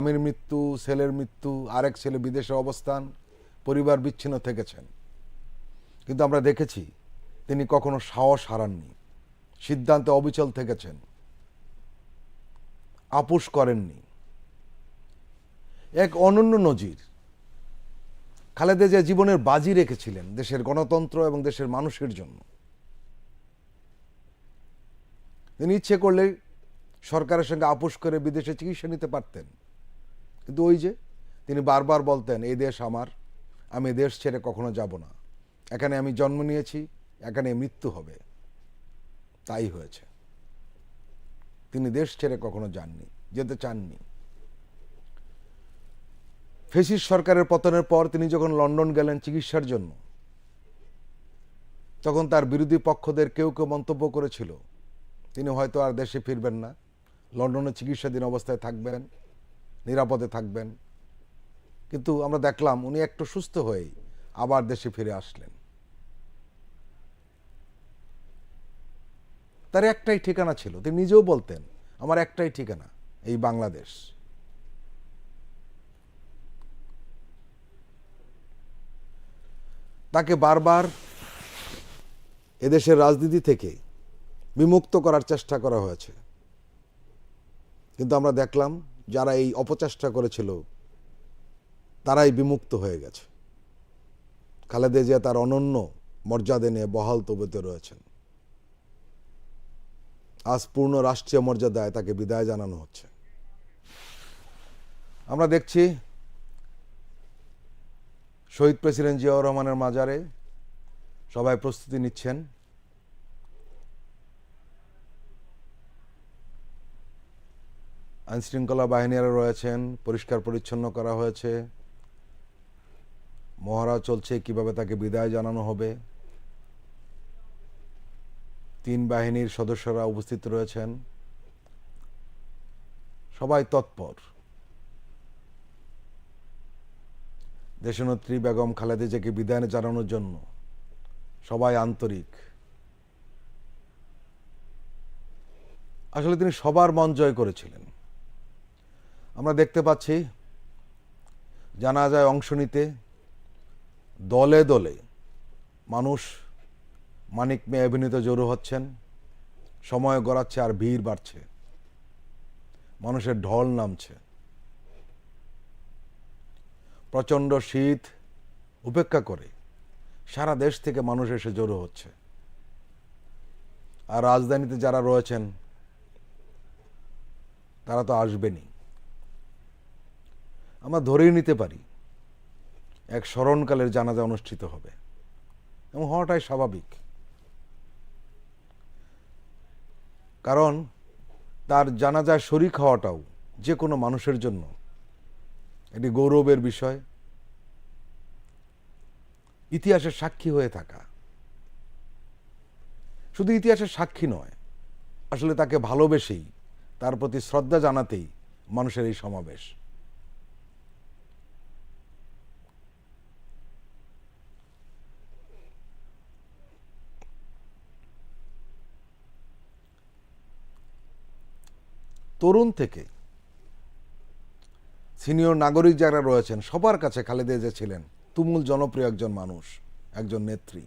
স্বামীর মৃত্যু, ছেলের মৃত্যু, আরেক ছেলে বিদেশে অবস্থান, পরিবার বিচ্ছিন্ন থেকেছেন। কিন্তু আমরা দেখেছি তিনি কখনো সাহস হারাননি, সিদ্ধান্তে অবিচল থেকেছেন, আপোষ করেননি। এক অনন্য নজির। খালেদা জিয়া জীবনের বাজি রেখেছিলেন দেশের গণতন্ত্র এবং দেশের মানুষের জন্য। তিনি ইচ্ছে করলে সরকারের সঙ্গে আপোষ করে বিদেশে চিকিৎসা নিতে পারতেন। কিন্তু ওই যে তিনি বারবার বলতেন এই দেশ আমার, আমি দেশ ছেড়ে কখনো যাব না। এখানে আমি জন্ম নিয়েছি, এখানে মৃত্যু হবে। তাই হয়েছে। তিনি দেশ ছেড়ে কখনো যাননি, যেতে চাননি। ফেসিস সরকারের পতনের পর তিনি যখন লন্ডন গেলেন চিকিৎসার জন্য, তখন তার বিরোধী পক্ষদের কেউ কেউ মন্তব্য করেছিল, তিনি হয়তো আর দেশে ফিরবেন না, লন্ডনে চিকিৎসাধীন অবস্থায় থাকবেন। নিরাপদে থাকবেন। কিন্তু আমরা দেখলাম উনি একটু সুস্থ হয়েই আবার দেশে ফিরে আসলেন। তার একটাই ঠিকানা ছিল, তিনি নিজেও বলতেন, আমার একটাই ঠিকানা, এই বাংলাদেশ। তাকে বারবার এদেশের রাজনীতি থেকে বিমুক্ত করার চেষ্টা করা হয়েছে। কিন্তু আমরা দেখলাম যারা এই অপচেষ্টা করেছিল, তারাই বিমুক্ত হয়ে গেছে। খালেদা জিয়া তার অনন্য মর্যাদা নিয়ে বহাল তবুতে রয়েছেন। আজ পূর্ণ রাষ্ট্রীয় মর্যাদায় তাকে বিদায় জানানো হচ্ছে। আমরা দেখছি শহীদ প্রেসিডেন্ট জিয়াউর রহমানের মাজারে সবাই প্রস্তুতি নিচ্ছেন আইনশৃঙ্খলা বাহিনীরা রয়েছেন, পরিষ্কার পরিচ্ছন্ন করা হয়েছে। মহড়া চলছে, কীভাবে তাকে বিদায় জানানো হবে। তিন বাহিনীর সদস্যরা উপস্থিত রয়েছেন। সবাই তৎপর। দেশনেত্রী বেগম খালেদা জিয়াকে বিদায় জানানোর জন্য সবাই আন্তরিক। আসলে তিনি সবার মন জয় করেছিলেন। আমরা দেখতে পাচ্ছি, জানাজায় অংশ নিতে দলে দলে মানুষ মানিক মেয়ে অভিনীত জড়ো হচ্ছেন, সময় গড়াচ্ছে আর ভিড় বাড়ছে, মানুষের ঢল নামছে। প্রচণ্ড শীত উপেক্ষা করে সারা দেশ থেকে মানুষ এসে জড়ো হচ্ছে। আর রাজধানীতে যারা রয়েছেন, তারা তো আসবেনই। আমরা ধরেই নিতে পারি, এক স্মরণকালের জানাজা অনুষ্ঠিত হবে। এবং হওয়াটাই স্বাভাবিক। কারণ তার জানাজায় শরিক হওয়াটাও যে কোনো মানুষের জন্য এটি গৌরবের বিষয়। ইতিহাসের সাক্ষী হয়ে থাকা। শুধু ইতিহাসের সাক্ষী নয়, আসলে তাকে ভালোবেসেই, তার প্রতি শ্রদ্ধা জানাতেই মানুষের এই সমাবেশ। তরুণ থেকে সিনিয়র নাগরিক যারা রয়েছেন, সবার কাছে খালেদা জিয়া ছিলেন তুমুল জনপ্রিয় একজন মানুষ, একজন নেত্রী।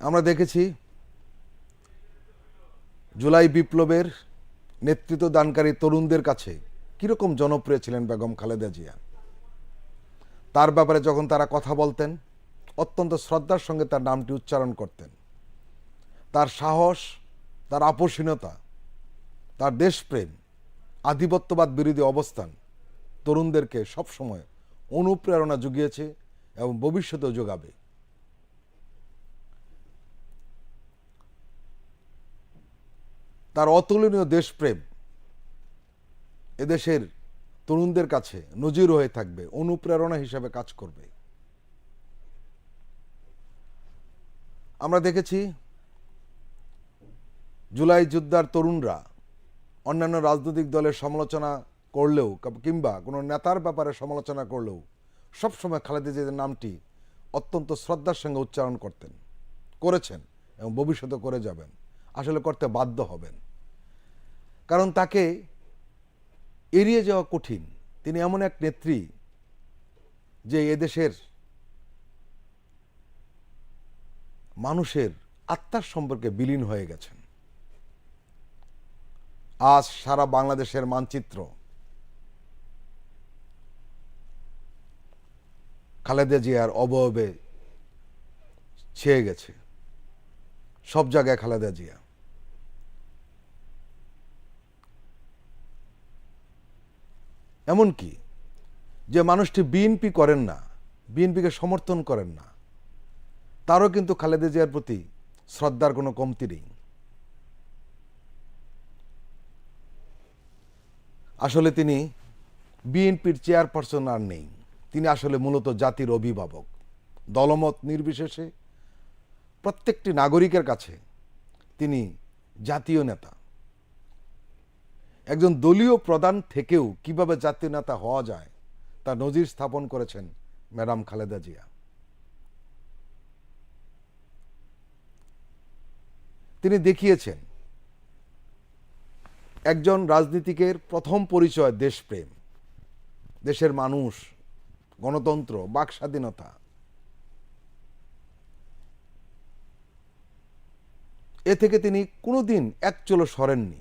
আমরা দেখেছি জুলাই বিপ্লবের নেতৃত্ব দানকারী তরুণদের কাছে কীরকম জনপ্রিয় ছিলেন বেগম খালেদা জিয়া। তার ব্যাপারে যখন তারা কথা বলতেন, অত্যন্ত শ্রদ্ধার সঙ্গে তার নামটি উচ্চারণ করতেন। তার সাহস তার আপোষহীনতা, তার দেশপ্রেম, আধিপত্যবাদ বিরোধী অবস্থান তরুণদেরকে সবসময় অনুপ্রেরণা জুগিয়েছে এবং ভবিষ্যতেও যোগাবে তার অতুলনীয় দেশপ্রেম এদেশের তরুণদের কাছে নজির হয়ে থাকবে, অনুপ্রেরণা হিসাবে কাজ করবে। আমরা দেখেছি জুলাই যোদ্ধার তরুণরা অন্যান্য রাজনৈতিক দলের সমালোচনা করলেও, কিংবা কোনো নেতার ব্যাপারে সমালোচনা করলেও সবসময় খালেদা জিয়ার নামটি অত্যন্ত শ্রদ্ধার সঙ্গে উচ্চারণ করতেন, করেছেন এবং ভবিষ্যতে করে যাবেন, আসলে করতে বাধ্য হবেন। কারণ তাকে এড়িয়ে যাওয়া কঠিন। তিনি এমন এক নেত্রী যে এদেশের মানুষের আত্মার সম্পর্কে বিলীন হয়ে গেছেন। আজ সারা বাংলাদেশের মানচিত্র। খালেদা জিয়ার অবয়বে ছেয়ে গেছে। সব জায়গায় খালেদা জিয়া। এমনকি যে মানুষটি বিএনপি করেন না, বিএনপিকে সমর্থন করেন না, তারও কিন্তু খালেদা জিয়ার প্রতি শ্রদ্ধার কোনো কমতি নেই। আসলে তিনি বিএনপির চেয়ারপারসন আর নেই। তিনি আসলে মূলত জাতির অভিভাবক। দলমত নির্বিশেষে প্রত্যেকটি নাগরিকের কাছে তিনি জাতীয় নেতা। একজন দলীয় প্রধান থেকেও কীভাবে জাতীয় নেতা হওয়া যায়, তা নজির স্থাপন করেছেন ম্যাডাম খালেদা জিয়া। তিনি দেখিয়েছেন একজন রাজনীতিকের প্রথম পরিচয় দেশপ্রেম, দেশের মানুষ, গণতন্ত্র, বাক স্বাধীনতা। এ থেকে তিনি কোনোদিন এক চলো সরেননি।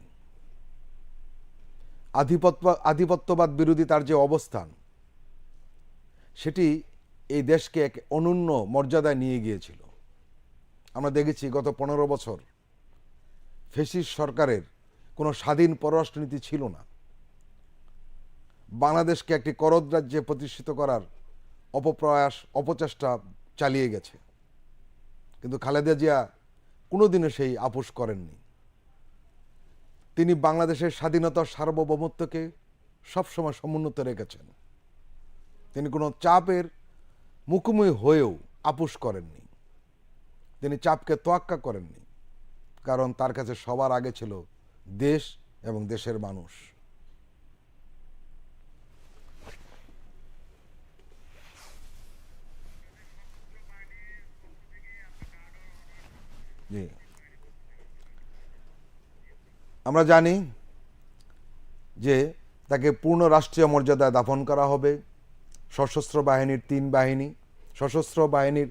আধিপত্য, আধিপত্যবাদ বিরোধী তার যে অবস্থান, সেটি এই দেশকে এক অনন্য মর্যাদায় নিয়ে গিয়েছিল। আমরা দেখেছি গত পনেরো বছর ফেসিস সরকারের কোনো স্বাধীন পররাষ্ট্রনীতি ছিল না। বাংলাদেশকে একটি করদ রাজ্যে প্রতিষ্ঠিত করার অপপ্রয়াস, অপচেষ্টা চালিয়ে গেছে। কিন্তু খালেদা জিয়া কোনোদিনও সেই আপোষ করেননি। তিনি বাংলাদেশের স্বাধীনতার সার্বভৌমত্বকে সবসময় সমুন্নত রেখেছেন। তিনি কোনো চাপের মুখোমুখি হয়েও আপোষ করেননি। তিনি চাপকে তোয়াক্কা করেননি, কারণ তার কাছে সবার আগে ছিল দেশ এবং দেশের মানুষ। আমরা জানি যে তাকে পূর্ণ রাষ্ট্রীয় মর্যাদায় দাফন করা হবে। সশস্ত্র বাহিনীর তিন বাহিনী, সশস্ত্র বাহিনীর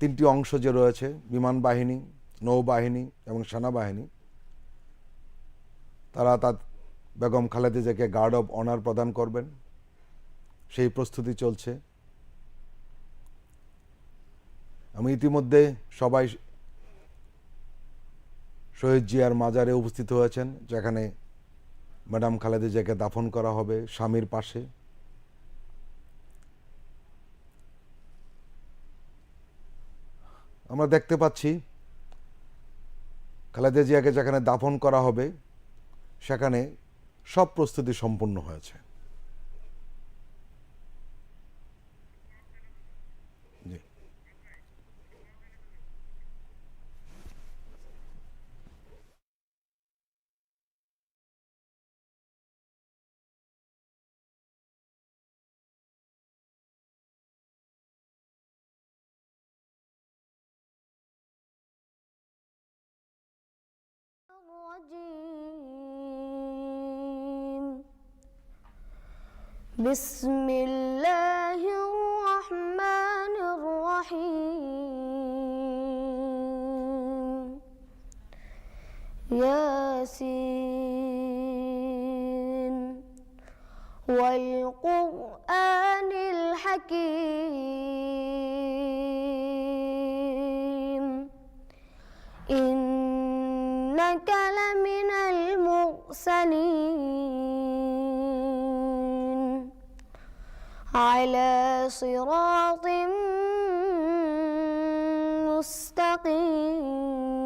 তিনটি অংশ যে রয়েছে, বিমান বাহিনী, নৌবাহিনী এবং সেনাবাহিনী। তারা তার বেগম খালেদা জিয়াকে গার্ড অব অনার প্রদান করবেন। সেই প্রস্তুতি চলছে। আমি ইতিমধ্যে সবাই শহীদ জিয়ার মাজারে উপস্থিত হয়েছেন, যেখানে ম্যাডাম খালেদা জিয়াকে দাফন করা হবে স্বামীর পাশে। আমরা দেখতে পাচ্ছি, খালেদা জিয়াকে যেখানে দাফন করা হবে সেখানে সব প্রস্তুতি সম্পূর্ণ হয়েছে জি الرجيم بسم الله الرحمن الرحيم. ياسين. والقرآن الحكيم. إنك لمن المرسلين. على صراط مستقيم.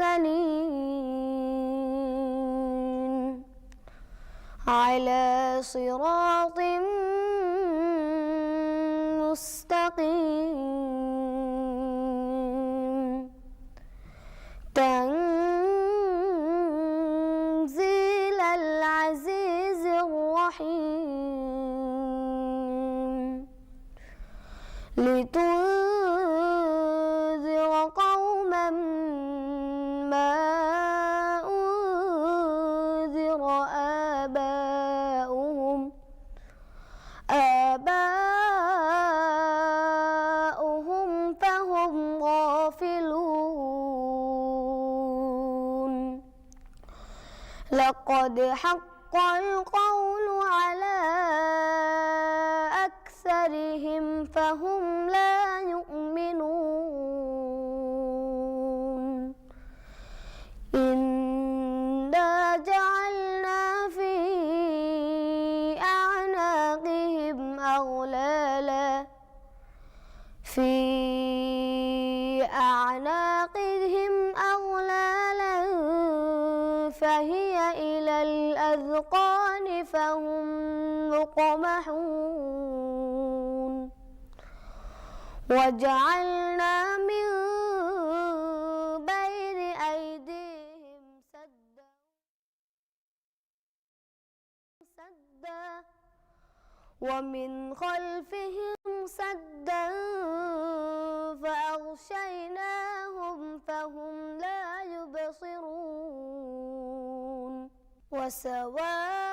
المرسلين على صراط مستقيم. تنزيل العزيز الرحيم. لتنذر لقد حق القول على أكثرهم فهم لا يؤمنون. إنا جعلنا في أعناقهم أغلالا. في أعناقهم فهم مقمحون. وجعلنا من بين أيديهم سدا. سدا. ومن خلفهم سدا. فأغشيناهم فهم لا يبصرون. وسواء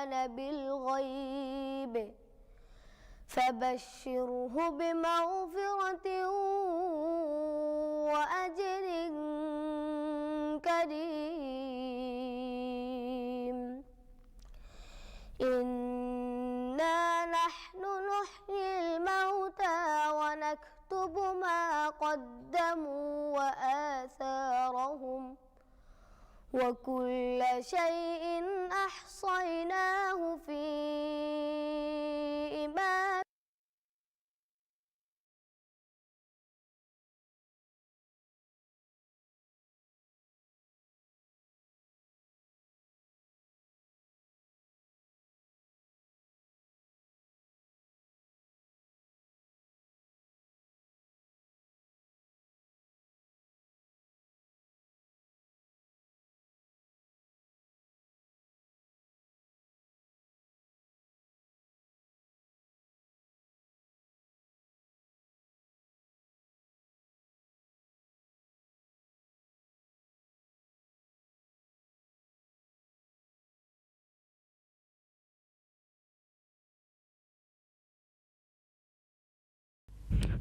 الرحمن بالغيب فبشره بمغفرة وأجر كريم. إنا نحن نحيي الموتى ونكتب ما قدموا وآثارهم. وكل شيء أحصيناه في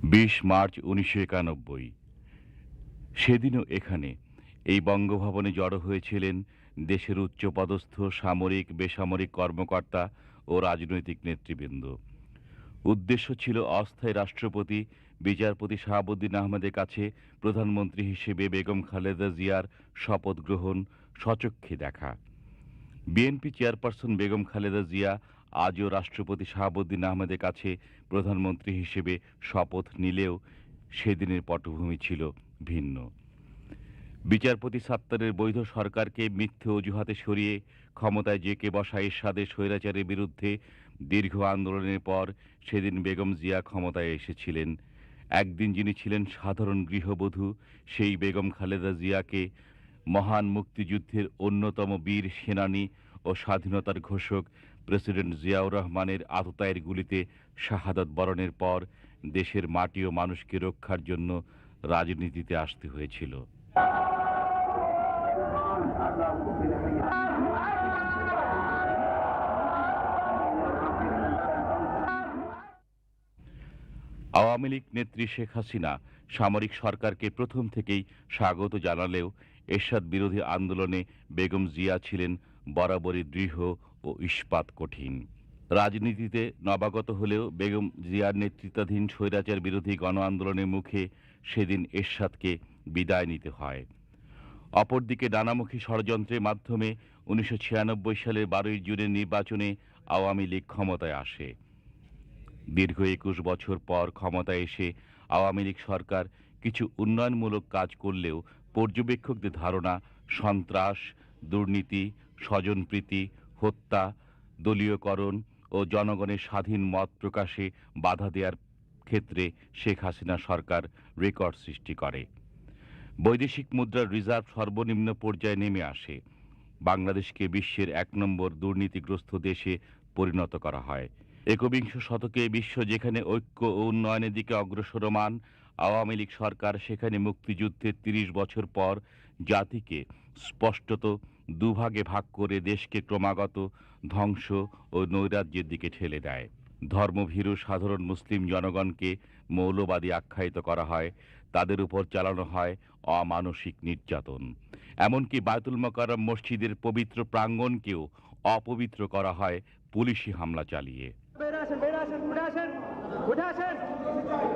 বিশ মার্চ উনিশশো একানব্বই। সেদিনও এখানে এই বঙ্গভবনে জড়ো হয়েছিলেন দেশের উচ্চপদস্থ সামরিক, বেসামরিক কর্মকর্তা ও রাজনৈতিক নেতৃবৃন্দ। উদ্দেশ্য ছিল অস্থায়ী রাষ্ট্রপতি বিচারপতি শাহাবুদ্দিন আহমেদের কাছে প্রধানমন্ত্রী হিসেবে বেগম খালেদা জিয়ার শপথ গ্রহণ সচক্ষে দেখা। বিএনপি চেয়ারপারসন বেগম খালেদা জিয়া আজও রাষ্ট্রপতি শাহাবুদ্দিন আহমেদের কাছে প্রধানমন্ত্রী হিসেবে শপথ নিলেও সেদিনের পটভূমি ছিল ভিন্ন। বিচারপতি সাত্তারের বৈধ সরকারকে মিথ্যে অজুহাতে সরিয়ে ক্ষমতায় জেকে বসা এরশাদের স্বৈরাচারের বিরুদ্ধে দীর্ঘ আন্দোলনের পর সেদিন বেগম জিয়া ক্ষমতায় এসেছিলেন। একদিন যিনি ছিলেন সাধারণ গৃহবধূ, সেই বেগম খালেদা জিয়াকে মহান মুক্তিযুদ্ধের অন্যতম বীর সেনানী ও স্বাধীনতার ঘোষক প্রেসিডেন্ট জিয়াউর রহমানের আততায়ের গুলিতে শাহাদত বরণের পর দেশের মাটি ও মানুষকে রক্ষার জন্য রাজনীতিতে আসতে হয়েছিল। আওয়ামী লীগ নেত্রী শেখ হাসিনা সামরিক সরকারকে প্রথম থেকেই স্বাগত জানালেও এরশাদ বিরোধী আন্দোলনে বেগম জিয়া ছিলেন বরাবরই দৃঢ় ও ইস্পাত কঠিন। রাজনীতিতে নবাগত হলেও বেগম জিয়ার নেতৃত্বাধীন স্বৈরাচার বিরোধী গণ আন্দোলনের মুখে সেদিন এরশাদকে বিদায় নিতে হয়। অপরদিকে নানামুখী ষড়যন্ত্রের মাধ্যমে উনিশশো ছিয়ানব্বই সালের বারোই জুনের নির্বাচনে আওয়ামী লীগ ক্ষমতায় আসে। দীর্ঘ একুশ বছর পর ক্ষমতায় এসে আওয়ামী লীগ সরকার কিছু উন্নয়নমূলক কাজ করলেও পর্যবেক্ষকদের ধারণা, সন্ত্রাস, দুর্নীতি, স্বজনপ্রীতি হত্যা, দলীয়করণ ও জনগণের স্বাধীন মত প্রকাশে বাধা দেওয়ার ক্ষেত্রে শেখ হাসিনা সরকার রেকর্ড সৃষ্টি করে। বৈদেশিক মুদ্রার রিজার্ভ সর্বনিম্ন পর্যায়ে নেমে আসে। বাংলাদেশকে বিশ্বের এক নম্বর দুর্নীতিগ্রস্ত দেশে পরিণত করা হয়। একবিংশ শতকে বিশ্ব যেখানে ঐক্য ও উন্নয়নের দিকে অগ্রসরমান আওয়ামী লীগ সরকার সেখানে মুক্তিযুদ্ধের তিরিশ বছর পর জাতিকে স্পষ্টত দুভাগে ভাগ করে দেশকে ক্রমাগত ধ্বংস ও নৈরাজ্যের দিকে ঠেলে দেয়। ধর্মভীরু সাধারণ মুসলিম জনগণকে মৌলবাদী আখ্যায়িত করা হয়, তাদের উপর চালানো হয় অমানসিক নির্যাতন। এমনকি বায়তুল মোকাররম মসজিদের পবিত্র প্রাঙ্গণকেও অপবিত্র করা হয় পুলিশি হামলা চালিয়ে।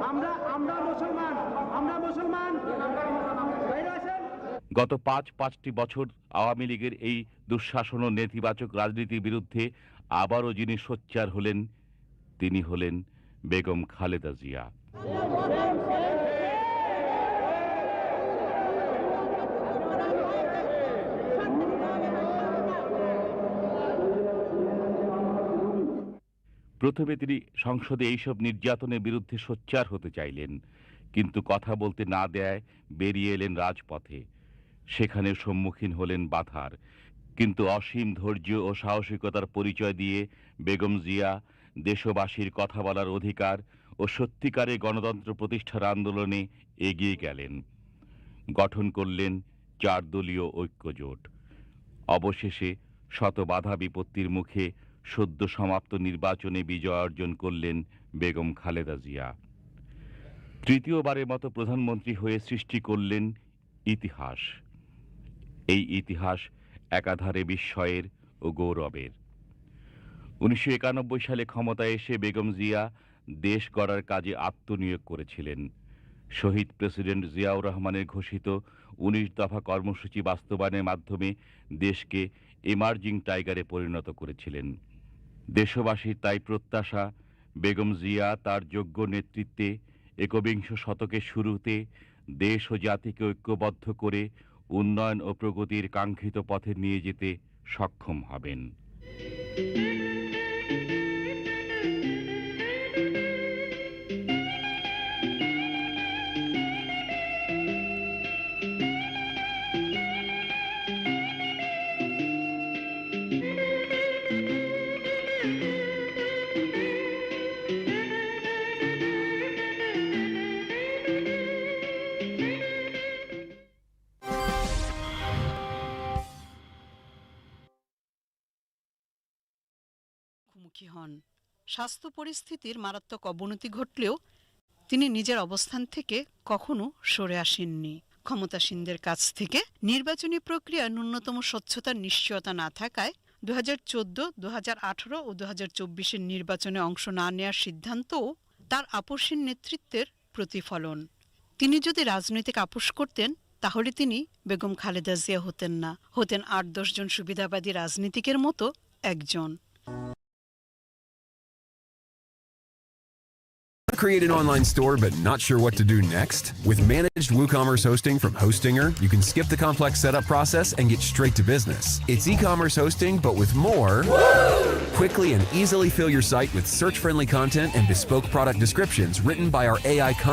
আমরা আমরা মুসলমান আমরা মুসলমান। গত পাঁচ, পাঁচটি বছর আওয়ামী লীগের এই দুঃশাসন ও নেতিবাচক রাজনীতির বিরুদ্ধে আবারও যিনি সোচ্চার হলেন, তিনি হলেন বেগম খালেদা জিয়া। প্রথমে তিনি সংসদে এইসব নির্যাতনের বিরুদ্ধে সোচ্চার হতে চাইলেন, কিন্তু কথা বলতে না দেয় বেরিয়ে এলেন রাজপথে। সেখানে সম্মুখীন হলেন বাধার কিন্তু অসীম ধৈর্য ও সাহসিকতার পরিচয় দিয়ে বেগম জিয়া দেশবাসীর কথা বলার অধিকার ও সত্যিকারে গণতন্ত্র প্রতিষ্ঠার আন্দোলনে এগিয়ে গেলেন। গঠন করলেন চার দলীয় ঐক্যজোট। অবশেষে শত বাধা বিপত্তির মুখে সদ্য সমাপ্ত নির্বাচনে বিজয় অর্জন করলেন বেগম খালেদা জিয়া। তৃতীয়বারের মতো প্রধানমন্ত্রী হয়ে সৃষ্টি করলেন ইতিহাস। এই ইতিহাস একাধারে বিস্ময়ের ও গৌরবের। উনিশশো একানব্বই সালে ক্ষমতায় এসে বেগম জিয়া দেশ গড়ার কাজে আত্মনিয়োগ করেছিলেন। শহীদ প্রেসিডেন্ট জিয়াউর রহমানের ঘোষিত উনিশ দফা কর্মসূচি বাস্তবায়নের মাধ্যমে দেশকে এমার্জিং টাইগারে পরিণত করেছিলেন। দেশবাসীর তাই প্রত্যাশা, বেগম জিয়া তার যোগ্য নেতৃত্বে একবিংশ শতকের শুরুতে দেশ ও জাতিকে ঐক্যবদ্ধ করে উন্নয়ন ও প্রগতির কাঙ্ক্ষিত পথে নিয়ে যেতে সক্ষম হবেন। স্বাস্থ্য পরিস্থিতির মারাত্মক অবনতি ঘটলেও তিনি নিজের অবস্থান থেকে কখনো সরে আসেননি। ক্ষমতাসীনদের কাছ থেকে নির্বাচনী প্রক্রিয়া ন্যূনতম স্বচ্ছতার নিশ্চয়তা না থাকায় দু হাজার চোদ্দ দু হাজার আঠারো ও দু হাজার চব্বিশের নির্বাচনে অংশ না নেওয়ার সিদ্ধান্তও তার আপসীন নেতৃত্বের প্রতিফলন। তিনি যদি রাজনৈতিক আপোষ করতেন, তাহলে তিনি বেগম খালেদা জিয়া হতেন না। হতেন আট দশজন সুবিধাবাদী রাজনীতিকের মতো একজন। Create an online store but not sure what to do next? With managed WooCommerce hosting from Hostinger, you can skip the complex setup process and get straight to business. It's e-commerce hosting but with more. Quickly and easily fill your site with search-friendly content and bespoke product descriptions written by our AI content